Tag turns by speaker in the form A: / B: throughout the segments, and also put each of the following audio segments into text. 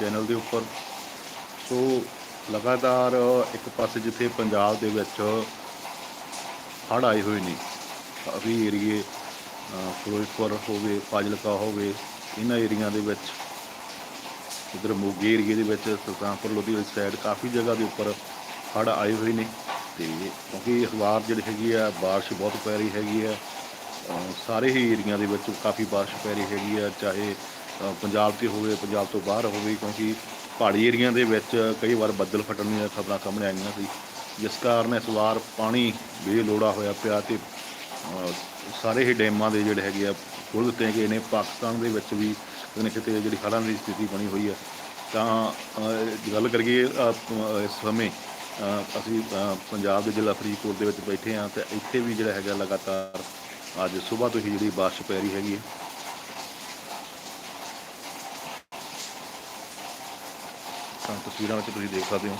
A: Channel ਦੇ ਉੱਪਰ। ਸੋ ਲਗਾਤਾਰ ਇੱਕ ਪਾਸੇ ਜਿੱਥੇ ਪੰਜਾਬ ਦੇ ਵਿੱਚ ਹੜ੍ਹ ਆਏ ਹੋਏ ਨੇ ਕਾਫੀ ਏਰੀਏ ਫਿਰੋਜ਼ਪੁਰ ਹੋਵੇ ਫਾਜ਼ਿਲਕਾ ਹੋਵੇ ਇਹਨਾਂ ਏਰੀਆ ਦੇ ਵਿੱਚ, ਇਧਰ ਮੋਗੇ ਏਰੀਏ ਦੇ ਵਿੱਚ, ਸੁਲਤਾਨਪੁਰ ਲੋਧੀ ਵਾਲੀ ਸਾਈਡ ਕਾਫੀ ਜਗ੍ਹਾ ਦੇ ਉੱਪਰ ਹੜ੍ਹ ਆਏ ਹੋਏ ਨੇ। ਤੇ ਕਿਉਂਕਿ ਅਖਬਾਰ ਜਿਹੜੀ ਹੈਗੀ ਆ, ਬਾਰਿਸ਼ ਬਹੁਤ ਪੈ ਰਹੀ ਹੈਗੀ ਆ। ਸਾਰੇ ਹੀ ਏਰੀਆ ਦੇ ਵਿੱਚ ਕਾਫੀ ਬਾਰਿਸ਼ ਪੈ ਰਹੀ ਹੈਗੀ ਆ, ਚਾਹੇ ਪੰਜਾਬ ਤੇ ਹੋਵੇ, ਪੰਜਾਬ ਤੋਂ ਬਾਹਰ ਹੋਵੇ, ਕਿਉਂਕਿ ਪਹਾੜੀ ਏਰੀਆ ਦੇ ਵਿੱਚ ਕਈ ਵਾਰ ਬੱਦਲ ਫਟਣ ਦੀਆਂ ਖਬਰਾਂ ਸਾਹਮਣੇ ਆਈਆਂ ਸੀ। ਜਿਸ ਕਾਰਨ ਇਸ ਵਾਰ ਪਾਣੀ ਬੇਲੋੜਾ ਹੋਇਆ ਪਿਆ ਤੇ ਸਾਰੇ ਹੀ ਡੈਮਾਂ ਦੇ ਜਿਹੜੇ ਹੈਗੇ ਆ, ਖੋਲ੍ਹ ਦਿੱਤੇ ਗਏ ਨੇ। ਪਾਕਿਸਤਾਨ ਦੇ ਵਿੱਚ ਵੀ ਕਿਤੇ ਨਾ ਕਿਤੇ ਜਿਹੜੀ ਹੜ੍ਹਾਂ ਦੀ ਸਥਿਤੀ ਬਣੀ ਹੋਈ ਹੈ ਤਾਂ ਗੱਲ ਕਰੀਏ ਇਸ ਸਮੇਂ ਅਸੀਂ ਪੰਜਾਬ ਦੇ ਜ਼ਿਲ੍ਹਾ ਫਰੀਦਕੋਟ ਦੇ ਵਿੱਚ ਬੈਠੇ ਹਾਂ ਤੇ ਇੱਥੇ ਵੀ ਜਿਹੜਾ ਹੈਗਾ ਲਗਾਤਾਰ ਅੱਜ ਸਵੇਰ ਤੋਂ ਹੀ ਜਿਹੜੀ ਬਾਰਿਸ਼ ਪੈ ਰਹੀ ਹੈਗੀ ਹੈ ਤਾਂ ਤਸਵੀਰਾਂ ਵਿੱਚ ਤੁਸੀਂ ਦੇਖ ਸਕਦੇ ਹੋ।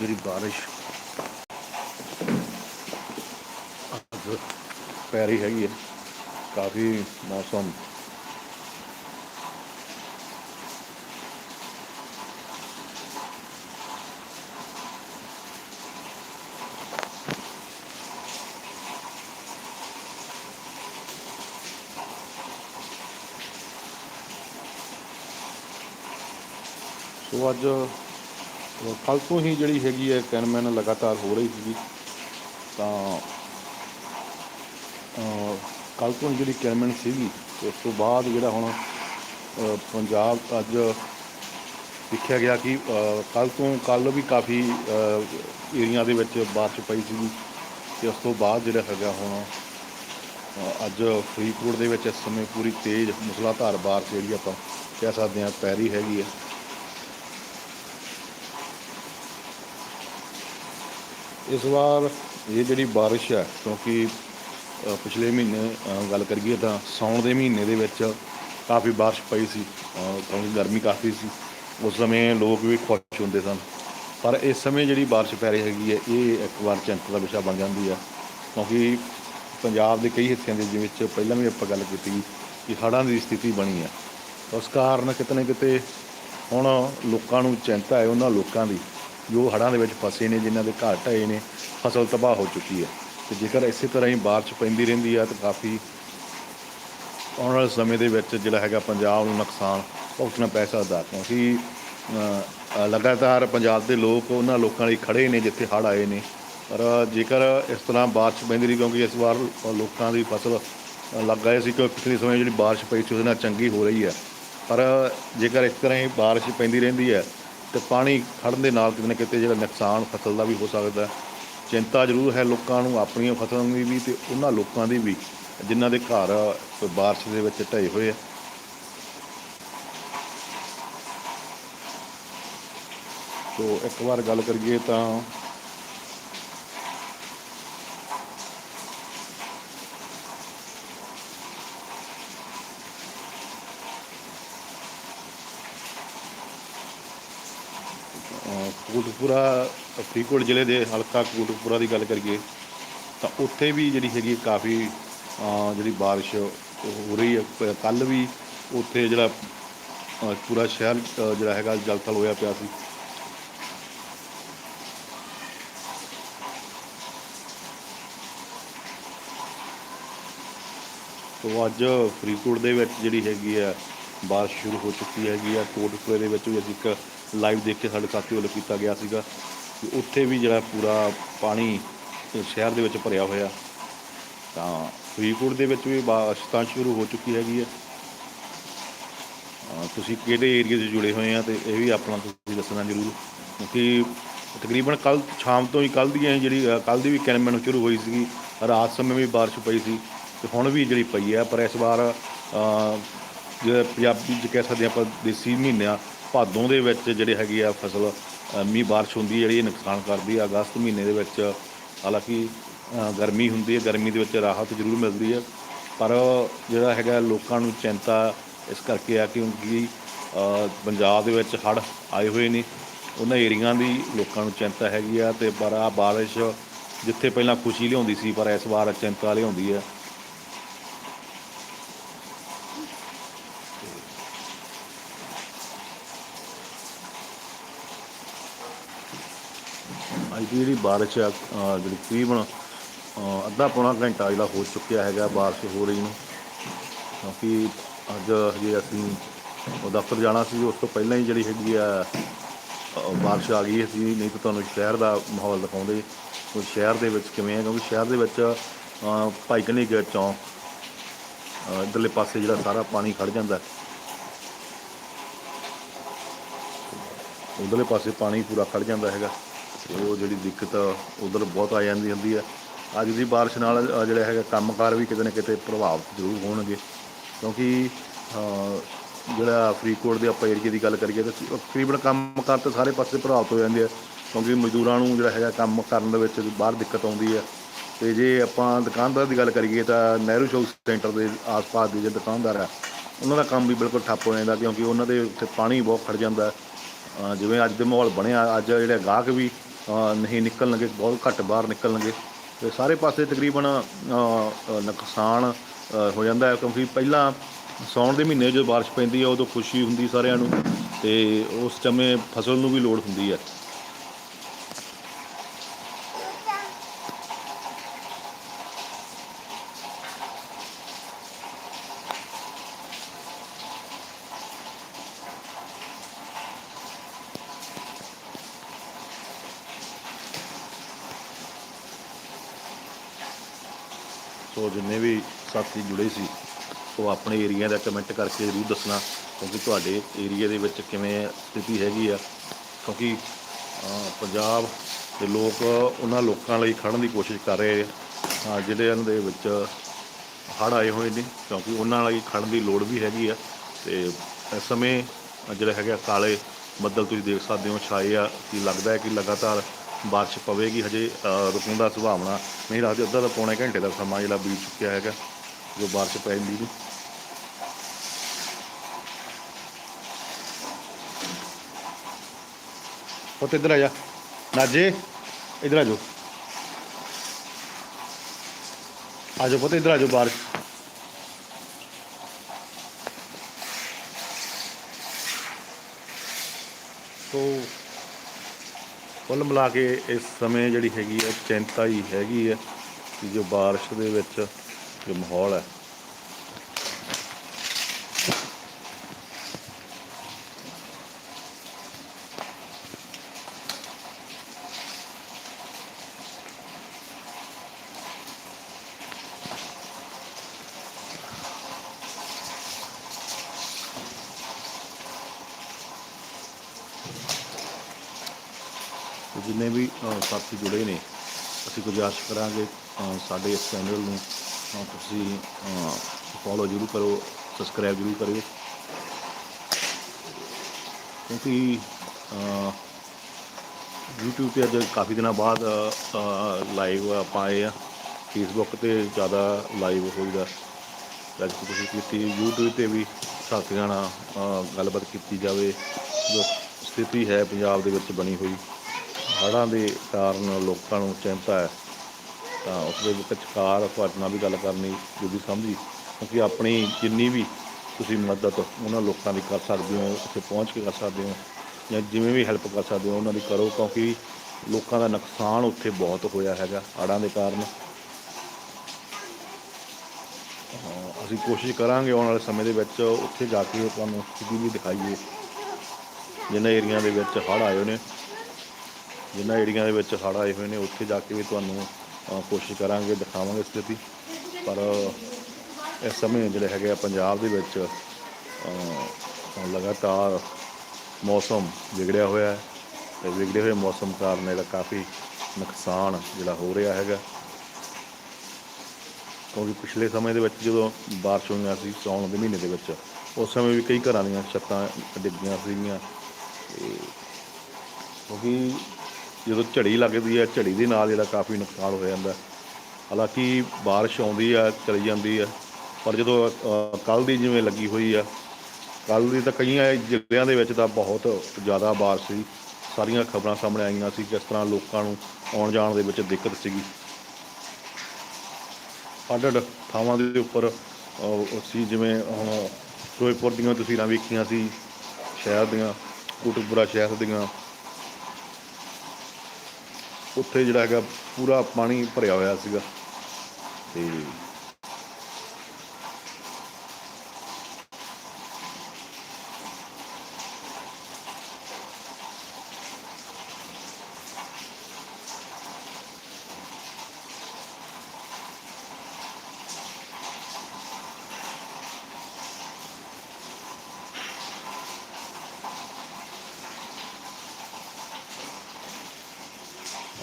A: ਜਿਹੜੀ ਬਾਰਿਸ਼ ਪੈ ਰਹੀ ਹੈਗੀ ਹੈ। ਕਾਫੀ ਮੌਸਮ ਸੋ ਅੱਜ ਕੱਲ ਤੋਂ ਹੀ ਜਿਹੜੀ ਹੈਗੀ ਹੈ ਕੈਨਮੈਨ ਲਗਾਤਾਰ ਹੋ ਰਹੀ ਸੀਗੀ। ਤਾਂ ਕੱਲ ਤੋਂ ਹੀ ਜਿਹੜੀ ਕੈਨਮੈਨ ਸੀਗੀ, ਤੇ ਉਸ ਤੋਂ ਬਾਅਦ ਜਿਹੜਾ ਹੁਣ ਪੰਜਾਬ ਅੱਜ ਦੇਖਿਆ ਗਿਆ ਕਿ ਕੱਲ ਤੋਂ ਕੱਲ ਵੀ ਕਾਫੀ ਏਰੀਆ ਦੇ ਵਿੱਚ ਬਾਰਿਸ਼ ਪਈ ਸੀਗੀ। ਤੇ ਉਸ ਤੋਂ ਬਾਅਦ ਜਿਹੜਾ ਹੈਗਾ ਹੁਣ ਅੱਜ ਫਰੀਦਕੋਟ ਦੇ ਵਿੱਚ ਇਸ ਸਮੇਂ ਪੂਰੀ ਤੇਜ਼ ਮੁਸਲਾਧਾਰ ਬਾਰਿਸ਼ ਜਿਹੜੀ ਆਪਾਂ ਕਹਿ ਸਕਦੇ ਹਾਂ, ਪੈ ਰਹੀ ਹੈਗੀ ਹੈ। ਇਸ ਵਾਰ ਇਹ ਜਿਹੜੀ ਬਾਰਿਸ਼ ਹੈ, ਕਿਉਂਕਿ ਪਿਛਲੇ ਮਹੀਨੇ ਗੱਲ ਕਰੀਏ ਤਾਂ ਸਾਉਣ ਦੇ ਮਹੀਨੇ ਦੇ ਵਿੱਚ ਕਾਫੀ ਬਾਰਿਸ਼ ਪਈ ਸੀ ਕਿਉਂਕਿ ਗਰਮੀ ਕਾਫੀ ਸੀ। ਉਸ ਸਮੇਂ ਲੋਕ ਵੀ ਖੁਸ਼ ਹੁੰਦੇ ਸਨ। ਪਰ ਇਸ ਸਮੇਂ ਜਿਹੜੀ ਬਾਰਿਸ਼ ਪੈ ਰਹੀ ਹੈਗੀ ਹੈ, ਇਹ ਇੱਕ ਵਾਰ ਚਿੰਤਾ ਦਾ ਵਿਸ਼ਾ ਬਣ ਜਾਂਦੀ ਹੈ। ਕਿਉਂਕਿ ਪੰਜਾਬ ਦੇ ਕਈ ਹਿੱਸਿਆਂ ਦੇ ਵਿੱਚ ਪਹਿਲਾਂ ਵੀ ਆਪਾਂ ਗੱਲ ਕੀਤੀ ਕਿ ਹੜ੍ਹਾਂ ਦੀ ਸਥਿਤੀ ਬਣੀ ਹੈ। ਉਸ ਕਾਰਨ ਕਿਤੇ ਨਾ ਕਿਤੇ ਹੁਣ ਲੋਕਾਂ ਨੂੰ ਚਿੰਤਾ ਹੈ, ਉਹਨਾਂ ਲੋਕਾਂ ਦੀ। ਜੋ ਹੜ੍ਹਾਂ ਦੇ ਵਿੱਚ ਫਸੇ ਨੇ, ਜਿਨ੍ਹਾਂ ਦੇ ਘਰ ਢਏ ਨੇ, ਫਸਲ ਤਬਾਹ ਹੋ ਚੁੱਕੀ ਹੈ। ਤੇ ਜੇਕਰ ਇਸੇ ਤਰ੍ਹਾਂ ਹੀ ਬਾਰਿਸ਼ ਪੈਂਦੀ ਰਹਿੰਦੀ ਹੈ ਤਾਂ ਕਾਫੀ ਆਉਣ ਵਾਲੇ ਸਮੇਂ ਦੇ ਵਿੱਚ ਜਿਹੜਾ ਹੈਗਾ ਪੰਜਾਬ ਨੂੰ ਨੁਕਸਾਨ ਭੁਗਤਣਾ ਪੈ ਸਕਦਾ ਕਿਉਂਕਿ ਲਗਾਤਾਰ ਪੰਜਾਬ ਦੇ ਲੋਕ, ਉਹਨਾਂ ਲੋਕਾਂ ਲਈ ਖੜੇ ਨੇ, ਜਿੱਥੇ ਹੜ੍ਹ ਆਏ ਨੇ। ਪਰ ਜੇਕਰ ਇਸ ਤਰ੍ਹਾਂ ਬਾਰਿਸ਼ ਪੈਂਦੀ ਰਹੀ, ਕਿਉਂਕਿ ਇਸ ਵਾਰ ਲੋਕਾਂ ਦੀ ਫਸਲ ਲੱਗ ਗਏ ਸੀ ਕਿ ਪਿਛਲੇ ਸਮੇਂ ਜਿਹੜੀ ਬਾਰਿਸ਼ ਪਈ ਸੀ, ਉਹਦੇ ਨਾਲ ਚੰਗੀ ਹੋ ਰਹੀ ਹੈ। ਪਰ ਜੇਕਰ ਇਸ ਤਰ੍ਹਾਂ ਹੀ ਬਾਰਿਸ਼ ਪੈਂਦੀ ਰਹਿੰਦੀ ਹੈ ਤੇ ਪਾਣੀ ਖੜਨ ਦੇ ਨਾਲ ਕਿਤੇ ਨਾ ਕਿਤੇ ਜਿਹੜਾ ਨੁਕਸਾਨ ਫਸਲ ਦਾ ਵੀ ਹੋ ਸਕਦਾ ਚਿੰਤਾ ਜ਼ਰੂਰ ਹੈ ਲੋਕਾਂ ਨੂੰ, ਆਪਣੀਆਂ ਫਸਲਾਂ ਦੀ ਵੀ ਤੇ ਉਹਨਾਂ ਲੋਕਾਂ ਦੀ ਵੀ, ਜਿਨ੍ਹਾਂ ਦੇ ਘਰ ਬਾਰਿਸ਼ ਦੇ ਵਿੱਚ ਢਏ ਹੋਏ ਆ। ਸੋ ਇੱਕ ਵਾਰ ਗੱਲ ਕਰੀਏ ਤਾਂ ਅਹ ਫਰੀਦਕੋਟ ਜ਼ਿਲ੍ਹੇ ਦੇ ਹਲਕਾ ਕੋਟਕਪੂਰਾ ਦੀ ਗੱਲ ਕਰੀਏ, ਤਾਂ ਉੱਥੇ ਵੀ ਜਿਹੜੀ ਹੈਗੀ ਕਾਫੀ ਜਿਹੜੀ ਬਾਰਿਸ਼ ਹੋ ਰਹੀ ਹੈ। ਕੱਲ ਵੀ ਉੱਥੇ ਜਿਹੜਾ ਪੂਰਾ ਸ਼ਹਿਰ ਜਿਹੜਾ ਹੈਗਾ ਜਲਥਲ ਹੋਇਆ ਪਿਆ ਸੀ। ਤੋ ਅੱਜ ਫਰੀਦਕੋਟ ਦੇ ਵਿੱਚ ਜਿਹੜੀ ਹੈਗੀ ਆ ਬਾਰਿਸ਼ ਸ਼ੁਰੂ ਹੋ ਚੁੱਕੀ ਹੈਗੀ ਆ ਕੋਟਕਪੂਰੇ ਦੇ ਵਿੱਚ ਵੀ ਅਸੀਂ ਇੱਕ ਲਾਈਵ ਦੇਖ ਕੇ ਸਾਡੇ ਸਾਥੀ ਵੱਲੋਂ ਕੀਤਾ ਗਿਆ ਸੀਗਾ। ਕਿ ਉੱਥੇ ਵੀ ਜਿਹੜਾ ਪੂਰਾ ਪਾਣੀ ਸ਼ਹਿਰ ਦੇ ਵਿੱਚ ਭਰਿਆ ਹੋਇਆ। ਤਾਂ ਫਰੀਦਕੋਟ ਦੇ ਵਿੱਚ ਵੀ ਬਾਰਿਸ਼ ਤਾਂ ਸ਼ੁਰੂ ਹੋ ਚੁੱਕੀ ਹੈਗੀ ਹੈ। ਤੁਸੀਂ ਕਿਹੜੇ ਏਰੀਆ 'ਚ ਜੁੜੇ ਹੋਏ ਆ ਤੇ ਇਹ ਵੀ ਆਪਣਾ ਤੁਸੀਂ ਦੱਸਣਾ ਜ਼ਰੂਰ। ਕਿਉਂਕਿ ਤਕਰੀਬਨ ਕੱਲ ਸ਼ਾਮ ਤੋਂ ਹੀ ਕੱਲ ਦੀਆਂ ਹੀ ਜਿਹੜੀ ਕੱਲ ਦੀ ਵੀ ਕੈਨਮੈਨ ਸ਼ੁਰੂ ਹੋਈ ਸੀਗੀ। ਰਾਤ ਸਮੇਂ ਵੀ ਬਾਰਿਸ਼ ਪਈ ਸੀ ਤੇ ਹੁਣ ਵੀ ਜਿਹੜੀ ਪਈ ਹੈ। ਪਰ ਇਸ ਵਾਰ ਜਿਹੜਾ ਪੰਜਾਬੀ ਚ ਕਹਿ ਸਕਦੇ ਹਾਂ ਆਪਾਂ ਦੇਸੀ ਮਹੀਨਿਆਂ ਭਾਦੋਂ ਦੇ ਵਿੱਚ ਜਿਹੜੇ ਹੈਗੇ ਆ ਫਸਲ ਮੀਂਹ ਬਾਰਿਸ਼ ਹੁੰਦੀ ਜਿਹੜੀ ਇਹ ਨੁਕਸਾਨ ਕਰਦੀ ਆ। ਅਗਸਤ ਮਹੀਨੇ ਦੇ ਵਿੱਚ ਹਾਲਾਂਕਿ ਗਰਮੀ ਹੁੰਦੀ ਹੈ, ਗਰਮੀ ਦੇ ਵਿੱਚ ਰਾਹਤ ਜ਼ਰੂਰ ਮਿਲਦੀ ਹੈ। ਪਰ ਜਿਹੜਾ ਹੈਗਾ ਲੋਕਾਂ ਨੂੰ ਚਿੰਤਾ ਇਸ ਕਰਕੇ ਆ ਕਿਉਂਕਿ ਪੰਜਾਬ ਦੇ ਵਿੱਚ ਹੜ੍ਹ ਆਏ ਹੋਏ ਨੇ। ਉਹਨਾਂ ਏਰੀਆਂ ਦੀ ਲੋਕਾਂ ਨੂੰ ਚਿੰਤਾ ਹੈਗੀ ਆ ਤੇ ਪਰ ਆ ਬਾਰਿਸ਼ ਜਿੱਥੇ ਪਹਿਲਾਂ ਖੁਸ਼ੀ ਲਿਆਉਂਦੀ ਸੀ, ਪਰ ਇਸ ਵਾਰ ਚਿੰਤਾ ਲਿਆਉਂਦੀ ਆ ਅੱਜ ਜਿਹੜੀ ਬਾਰਿਸ਼ ਆ ਜਿਹੜੀ ਤਕਰੀਬਨ ਅੱਧਾ ਪੌਣਾ ਘੰਟਾ ਜਿਹੜਾ ਹੋ ਚੁੱਕਿਆ ਹੈਗਾ ਬਾਰਿਸ਼ ਹੋ ਰਹੀ ਨੂੰ। ਕਿਉਂਕਿ ਅੱਜ ਜੇ ਅਸੀਂ ਉਹ ਦਫ਼ਤਰ ਜਾਣਾ ਸੀ ਉਸ ਤੋਂ ਪਹਿਲਾਂ ਹੀ ਜਿਹੜੀ ਹੈਗੀ ਆ ਅ, ਬਾਰਿਸ਼ ਆ ਗਈ ਸੀ। ਨਹੀਂ ਤਾਂ ਤੁਹਾਨੂੰ ਸ਼ਹਿਰ ਦਾ ਮਾਹੌਲ ਦਿਖਾਉਂਦੇ ਉਹ ਸ਼ਹਿਰ ਦੇ ਵਿੱਚ ਕਿਵੇਂ ਹੈ ਕਿਉਂਕਿ ਸ਼ਹਿਰ ਦੇ ਵਿੱਚ ਅ, ਭਾਈ ਕਨੀ ਗੇਟ ਚੌਂਕ ਅ, ਇੱਧਰਲੇ ਪਾਸੇ ਜਿਹੜਾ ਸਾਰਾ ਪਾਣੀ ਖੜ ਜਾਂਦਾ। ਉਧਰਲੇ ਪਾਸੇ ਪਾਣੀ ਪੂਰਾ ਖੜ ਜਾਂਦਾ ਹੈਗਾ। ਉਹ ਜਿਹੜੀ ਦਿੱਕਤ ਉਧਰ ਬਹੁਤ ਆ ਜਾਂਦੀ ਹੁੰਦੀ ਹੈ ਅੱਜ ਦੀ ਬਾਰਿਸ਼ ਨਾਲ ਜਿਹੜਾ ਹੈਗਾ ਕੰਮਕਾਰ ਵੀ ਕਿਤੇ ਨਾ ਕਿਤੇ ਪ੍ਰਭਾਵਿਤ ਜ਼ਰੂਰ ਹੋਣਗੇ। ਕਿਉਂਕਿ ਜਿਹੜਾ ਫਰੀਦਕੋਟ ਦੇ ਆਪਾਂ ਏਰੀਏ ਦੀ ਗੱਲ ਕਰੀਏ ਤਾਂ ਤਕਰੀਬਨ ਕੰਮਕਾਰ ਤਾਂ ਸਾਰੇ ਪਾਸੇ ਪ੍ਰਭਾਵਿਤ ਹੋ ਜਾਂਦੇ ਆ। ਕਿਉਂਕਿ ਮਜ਼ਦੂਰਾਂ ਨੂੰ ਜਿਹੜਾ ਹੈਗਾ ਕੰਮ ਕਰਨ ਦੇ ਵਿੱਚ ਬਾਹਰ ਦਿੱਕਤ ਆਉਂਦੀ ਹੈ ਤੇ ਜੇ ਆਪਾਂ ਦੁਕਾਨਦਾਰ ਦੀ ਗੱਲ ਕਰੀਏ ਤਾਂ ਨਹਿਰੂ ਚੌਕ ਸੈਂਟਰ ਦੇ ਆਸ-ਪਾਸ ਦੇ ਜਿਹੜੇ ਦੁਕਾਨਦਾਰ ਆ, ਉਹਨਾਂ ਦਾ ਕੰਮ ਵੀ ਬਿਲਕੁਲ ਠੱਪ ਹੋ ਜਾਂਦਾ ਕਿਉਂਕਿ ਉਹਨਾਂ ਦੇ ਉੱਤੇ ਪਾਣੀ ਬਹੁਤ ਖੜ ਜਾਂਦਾ। ਜਿਵੇਂ ਅੱਜ ਦੇ ਮਾਹੌਲ ਬਣਿਆ, ਅੱਜ ਜਿਹੜਾ ਗਾਹਕ ਵੀ ਨਹੀਂ ਨਿਕਲਣਗੇ, ਬਹੁਤ ਘੱਟ ਬਾਹਰ ਨਿਕਲਣਗੇ। ਤੇ ਸਾਰੇ ਪਾਸੇ ਤਕਰੀਬਨ ਨੁਕਸਾਨ ਹੋ ਜਾਂਦਾ ਹੈ, ਕਿਉਂਕਿ ਪਹਿਲਾਂ ਸਾਉਣ ਦੇ ਮਹੀਨੇ ਜਦੋਂ ਬਾਰਿਸ਼ ਪੈਂਦੀ ਹੈ, ਉਦੋਂ ਖੁਸ਼ੀ ਹੁੰਦੀ ਸਾਰਿਆਂ ਨੂੰ ਤੇ ਉਸ ਸਮੇਂ ਫਸਲ ਨੂੰ ਵੀ ਲੋੜ ਹੁੰਦੀ ਹੈ। ਸੋ ਜਿੰਨੇ ਵੀ ਸਾਥੀ ਜੁੜੇ ਸੀ, ਉਹ ਆਪਣੇ ਏਰੀਆ ਦਾ ਕਮੈਂਟ ਕਰਕੇ ਜ਼ਰੂਰ ਦੱਸਣਾ ਕਿਉਂਕਿ ਤੁਹਾਡੇ ਏਰੀਆ ਦੇ ਵਿੱਚ ਕਿਵੇਂ ਸਥਿਤੀ ਹੈਗੀ ਆ। ਕਿਉਂਕਿ ਪੰਜਾਬ ਦੇ ਲੋਕ ਉਹਨਾਂ ਲੋਕਾਂ ਲਈ ਖੜਨ ਦੀ ਕੋਸ਼ਿਸ਼ ਕਰ ਰਹੇ ਆ। ਜਿਹੜੇ ਇਹਨਾਂ ਦੇ ਵਿੱਚ ਹੜ੍ਹ ਆਏ ਹੋਏ ਨੇ, ਕਿਉਂਕਿ ਉਹਨਾਂ ਲਈ ਖੜਨ ਦੀ ਲੋੜ ਵੀ ਹੈਗੀ ਆ। ਤੇ ਇਸ ਸਮੇਂ ਜਿਹੜਾ ਹੈਗਾ ਕਾਲੇ ਬੱਦਲ ਤੁਸੀਂ ਦੇਖ ਸਕਦੇ ਹੋ, ਛਾਏ ਆ, ਕਿ ਲੱਗਦਾ ਹੈ ਕਿ ਲਗਾਤਾਰ ਬਾਰਿਸ਼ ਪਵੇਗੀ, ਹਜੇ ਰੁਕਣ ਦਾ ਸੁਭਾਵਨਾ ਨਹੀਂ ਲੱਗਦੀ, ਅੱਧਾ ਤੋਂ ਪੌਣੇ ਘੰਟੇ ਦਾ ਸਮਾਂ ਜਿਹੜਾ ਬੀਤ ਚੁੱਕਿਆ ਹੈਗਾ, ਜੋ ਬਾਰਿਸ਼ ਪੈਂਦੀ ਨੂੰ ਪੁੱਤ, ਇੱਧਰ ਆ ਜਾ। ਨਾਜੇ, ਇੱਧਰ ਆ ਜਾਓ। ਆ ਜਾਓ ਪੁੱਤ, ਇੱਧਰ ਆ ਜਾਓ ਬਾਰਿਸ਼। ਤੋ ਕੁੱਲ ਮਿਲਾ ਕੇ ਇਸ ਸਮੇਂ ਜਿਹੜੀ ਹੈਗੀ ਹੈ, ਚਿੰਤਾ ਹੀ ਹੈਗੀ ਹੈ ਕਿ ਜੋ ਬਾਰਿਸ਼ ਦੇ ਵਿੱਚ ਜੋ ਮਾਹੌਲ ਹੈ ਜਿੰਨੇ ਵੀ ਸਾਥੀ ਜੁੜੇ ਨੇ ਅਸੀਂ ਗੁਜ਼ਾਰਿਸ਼ ਕਰਾਂਗੇ ਸਾਡੇ ਇਸ ਚੈਨਲ ਨੂੰ ਤੁਸੀਂ ਫੋਲੋ ਜ਼ਰੂਰ ਕਰੋ ਸਬਸਕ੍ਰਾਈਬ ਜ਼ਰੂਰ ਕਰਿਓ। ਕਿਉਂਕਿ ਅ, YouTube ਤੇ ਅੱਜ ਕਾਫੀ ਦਿਨਾਂ ਬਾਅਦ ਲਾਈਵ ਆਪਾਂ ਆਏ ਆ। ਫੇਸਬੁੱਕ ਤੇ ਜ਼ਿਆਦਾ ਲਾਈਵ ਹੋਈਦਾ। ਅੱਜ ਕੋਸ਼ਿਸ਼ ਕੀਤੀ YouTube ਤੇ ਵੀ ਸਾਥੀਆਂ ਨਾਲ ਗੱਲਬਾਤ ਕੀਤੀ ਜਾਵੇ। ਜੋ ਸਥਿਤੀ ਹੈ ਪੰਜਾਬ ਦੇ ਵਿੱਚ ਬਣੀ ਹੋਈ। ਹੜ੍ਹਾਂ ਦੇ ਕਾਰਨ ਲੋਕਾਂ ਨੂੰ ਚਿੰਤਾ ਹੈ, ਤਾਂ ਉਸ ਦੇ ਵਿਚਕਾਰ ਤੁਹਾਡੇ ਨਾਲ ਵੀ ਗੱਲ ਕਰਨੀ ਜ਼ਰੂਰੀ ਸਮਝੀ ਕਿਉਂਕਿ ਆਪਣੀ ਜਿੰਨੀ ਵੀ ਤੁਸੀਂ ਮਦਦ ਉਹਨਾਂ ਲੋਕਾਂ ਦੀ ਕਰ ਸਕਦੇ ਹੋ, ਉੱਥੇ ਪਹੁੰਚ ਕੇ ਕਰ ਸਕਦੇ ਹੋ, ਜਾਂ ਜਿਵੇਂ ਵੀ ਹੈਲਪ ਕਰ ਸਕਦੇ ਹੋ, ਉਹਨਾਂ ਦੀ ਕਰੋ, ਕਿਉਂਕਿ ਲੋਕਾਂ ਦਾ ਨੁਕਸਾਨ ਉੱਥੇ ਬਹੁਤ ਹੋਇਆ ਹੈਗਾ ਆੜਾਂ ਦੇ ਕਾਰਨ। ਅਸੀਂ ਕੋਸ਼ਿਸ਼ ਕਰਾਂਗੇ ਆਉਣ ਵਾਲੇ ਸਮੇਂ ਦੇ ਵਿੱਚ ਉੱਥੇ ਜਾ ਕੇ ਤੁਹਾਨੂੰ ਸਥਿਤੀ ਵੀ ਦਿਖਾਈਏ ਜਿਨ੍ਹਾਂ ਏਰੀਆ ਦੇ ਵਿੱਚ ਹੜ੍ਹ ਆਏ ਨੇ। ਜਿਨ੍ਹਾਂ ਏਰੀਆ ਦੇ ਵਿੱਚ ਹੜ੍ਹ ਆਏ ਹੋਏ ਨੇ, ਉੱਥੇ ਜਾ ਕੇ ਵੀ ਤੁਹਾਨੂੰ ਕੋਸ਼ਿਸ਼ ਕਰਾਂਗੇ, ਦਿਖਾਵਾਂਗੇ ਸਥਿਤੀ। ਪਰ ਇਸ ਸਮੇਂ ਜਿਹੜੇ ਹੈਗੇ ਆ ਪੰਜਾਬ ਦੇ ਵਿੱਚ ਲਗਾਤਾਰ ਮੌਸਮ ਵਿਗੜਿਆ ਹੋਇਆ ਹੈ ਤੇ ਵਿਗੜੇ ਹੋਏ ਮੌਸਮ ਕਾਰਨ ਇਹਦਾ ਕਾਫੀ ਨੁਕਸਾਨ ਜਿਹੜਾ ਹੋ ਰਿਹਾ ਹੈਗਾ। ਕਿਉਂਕਿ ਪਿਛਲੇ ਸਮੇਂ ਦੇ ਵਿੱਚ ਜਦੋਂ ਬਾਰਿਸ਼ ਹੋਈਆਂ ਸੀ, ਸਾਉਣ ਦੇ ਮਹੀਨੇ ਦੇ ਵਿੱਚ, ਉਸ ਸਮੇਂ ਵੀ ਕਈ ਘਰਾਂ ਦੀਆਂ ਛੱਤਾਂ ਡਿੱਗੀਆਂ ਸੀਗੀਆਂ। ਤੇ ਕਿਉਂਕਿ ਜਦੋਂ ਝੜੀ ਲੱਗਦੀ ਹੈ ਝੜੀ ਦੇ ਨਾਲ ਜਿਹੜਾ ਕਾਫੀ ਨੁਕਸਾਨ ਹੋ ਜਾਂਦਾ ਹਾਲਾਂਕਿ ਬਾਰਿਸ਼ ਆਉਂਦੀ ਆ ਚਲੀ ਜਾਂਦੀ ਆ ਪਰ ਜਦੋਂ ਕੱਲ ਦੀ ਜਿਵੇਂ ਲੱਗੀ ਹੋਈ ਆ ਕੱਲ ਦੀ ਤਾਂ ਕਈਆਂ ਜ਼ਿਲ੍ਹਿਆਂ ਦੇ ਵਿੱਚ ਤਾਂ ਬਹੁਤ ਜ਼ਿਆਦਾ ਬਾਰਿਸ਼ ਸੀ। ਸਾਰੀਆਂ ਖਬਰਾਂ ਸਾਹਮਣੇ ਆਈਆਂ ਸੀ ਕਿਸ ਤਰ੍ਹਾਂ ਲੋਕਾਂ ਨੂੰ ਆਉਣ ਜਾਣ ਦੇ ਵਿੱਚ ਦਿੱਕਤ ਸੀਗੀ। ਅੱਡ ਅੱਡ ਥਾਵਾਂ ਦੇ ਉੱਪਰ ਅਹ, ਸੀ ਜਿਵੇਂ ਹੁਣ ਫਿਰੋਜ਼ਪੁਰ ਦੀਆਂ ਤਸਵੀਰਾਂ ਵੇਖੀਆਂ ਸੀ ਸ਼ਹਿਰ ਦੀਆਂ ਕੋਟਕਪੂਰਾ ਸ਼ਹਿਰ ਦੀਆਂ ਉੱਥੇ ਜਿਹੜਾ ਹੈਗਾ ਪੂਰਾ ਪਾਣੀ ਭਰਿਆ ਹੋਇਆ ਸੀਗਾ ਤੇ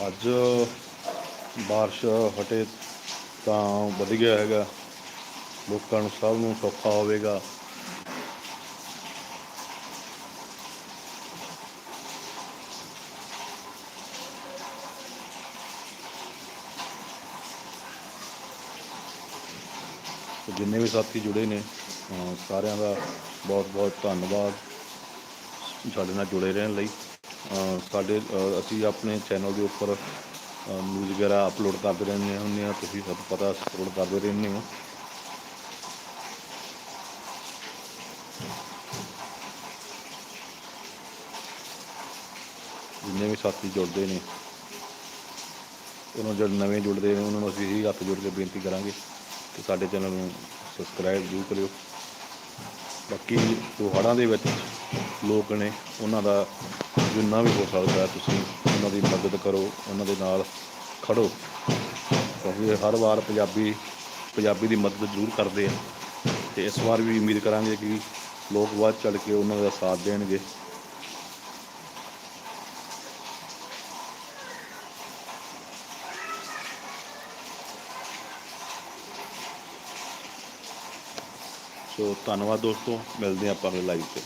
A: ਅੱਜ ਬਾਰਿਸ਼ ਹਟੇ ਤਾਂ ਵਧੀਆ ਹੈਗਾ। ਲੋਕਾਂ ਨੂੰ ਸਭ ਨੂੰ ਸੌਖਾ ਹੋਵੇਗਾ। ਜਿੰਨੇ ਵੀ ਸਾਥੀ ਜੁੜੇ ਨੇ ਸਾਰਿਆਂ ਦਾ ਬਹੁਤ ਬਹੁਤ ਧੰਨਵਾਦ। ਸਾਡੇ ਨਾਲ ਜੁੜੇ ਰਹਿਣ ਲਈ। ਸਾਡੇ ਅਸੀਂ ਆਪਣੇ ਚੈਨਲ ਦੇ ਉੱਪਰ ਨਿਊਜ਼ ਵਗੈਰਾ ਅਪਲੋਡ ਕਰਦੇ ਰਹਿੰਦੇ ਹੁੰਦੇ ਹਾਂ, ਤੁਸੀਂ ਸਾਨੂੰ ਪਤਾ ਅਪਲੋਡ ਕਰਦੇ ਰਹਿੰਦੇ ਹੋ। ਜਿੰਨੇ ਵੀ ਸਾਥੀ ਜੁੜਦੇ ਨੇ, ਉਹਨਾਂ ਜਿਹੜੇ ਨਵੇਂ ਜੁੜਦੇ ਨੇ, ਉਹਨਾਂ ਨੂੰ ਅਸੀਂ ਇਹੀ ਹੱਥ ਜੋੜ ਕੇ ਬੇਨਤੀ ਕਰਾਂਗੇ ਕਿ ਸਾਡੇ ਚੈਨਲ ਨੂੰ ਸਬਸਕ੍ਰਾਈਬ ਜ਼ਰੂਰ ਕਰਿਓ। ਬਾਕੀ ਜੋ ਹੜ੍ਹਾਂ ਦੇ ਵਿੱਚ ਲੋਕ ਨੇ, ਉਹਨਾਂ ਦਾ ਜਿੰਨਾ ਵੀ ਹੋ ਸਕਦਾ ਤੁਸੀਂ ਉਹਨਾਂ ਦੀ ਮਦਦ ਕਰੋ, ਉਹਨਾਂ ਦੇ ਨਾਲ ਖੜੋ। ਕਿਉਂਕਿ ਹਰ ਵਾਰ ਪੰਜਾਬੀ ਪੰਜਾਬੀ ਦੀ ਮਦਦ ਜ਼ਰੂਰ ਕਰਦੇ ਆ। ਤੇ ਇਸ ਵਾਰ ਵੀ ਉਮੀਦ ਕਰਾਂਗੇ ਕਿ ਲੋਕ ਵੱਧ ਚੜ ਕੇ ਉਹਨਾਂ ਦਾ ਸਾਥ ਦੇਣਗੇ। ਸੋ ਧੰਨਵਾਦ ਦੋਸਤੋ, ਮਿਲਦੇ ਹਾਂ ਆਪਾਂ ਅਗਲੇ ਲਾਈਵ ਤੇ।